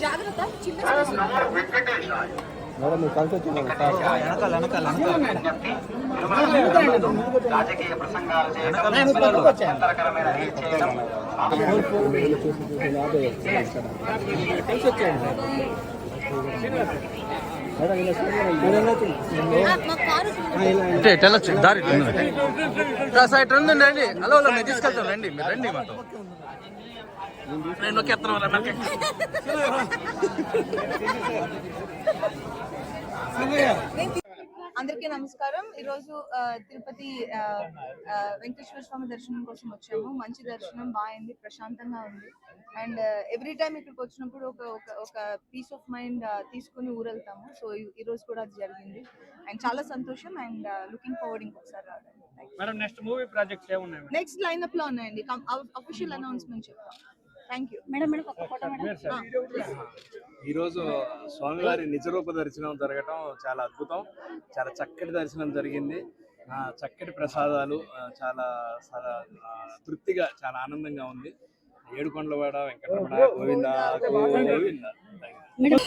జాగ్రత్త చిన్న మేడం మీరు కలిసి వచ్చిందా సార్ రాజకీయ ప్రసంగాలు చేయడం అంతరకరమైన రీల్ చేయడం కలిసి వచ్చేయండి అంటే ఇలా దారి సైట్ ఉంది. రండి. హలో హలో మేము తీసుకెళ్తాం. రండి మీరు రండి మాతో. నేను నొక్కేస్తాను రా, అందరికీ నమస్కారం. ఈరోజు తిరుపతి వెంకటేశ్వర స్వామి దర్శనం కోసం వచ్చాము. మంచి దర్శనం బాగుంది ప్రశాంతంగా ఉంది. అండ్ ఎవ్రీ టైం ఇక్కడికి వచ్చినప్పుడు ఒక ఒక ఒక పీస్ ఆఫ్ మైండ్ తీసుకుని ఊరెళ్తాము. సో ఈ రోజు కూడా అది జరిగింది. అండ్ చాలా సంతోషం అండ్ లుకింగ్ ఫార్వర్డ్ ఇంకొకసారి మేడం నెక్స్ట్ మూవీ ప్రాజెక్ట్స్ ఏమున్నాయి మేడం? నెక్స్ట్ లైనప్లో ఉన్నాయండి అఫీషియల్ అనౌన్స్మెంట్ చెప్తాం థ్యాంక్ యూ మేడం మేడం ఒక ఫోటో మేడం. ఈరోజు స్వామివారి నిజరూప దర్శనం జరగటం చాలా అద్భుతం. చాలా చక్కటి దర్శనం జరిగింది. ఆ, చక్కటి ప్రసాదాలు చాలా చాలా తృప్తిగా చాలా ఆనందంగా ఉంది. ఏడుకొండలవాడ వెంకటరమణ గోవింద గోవింద.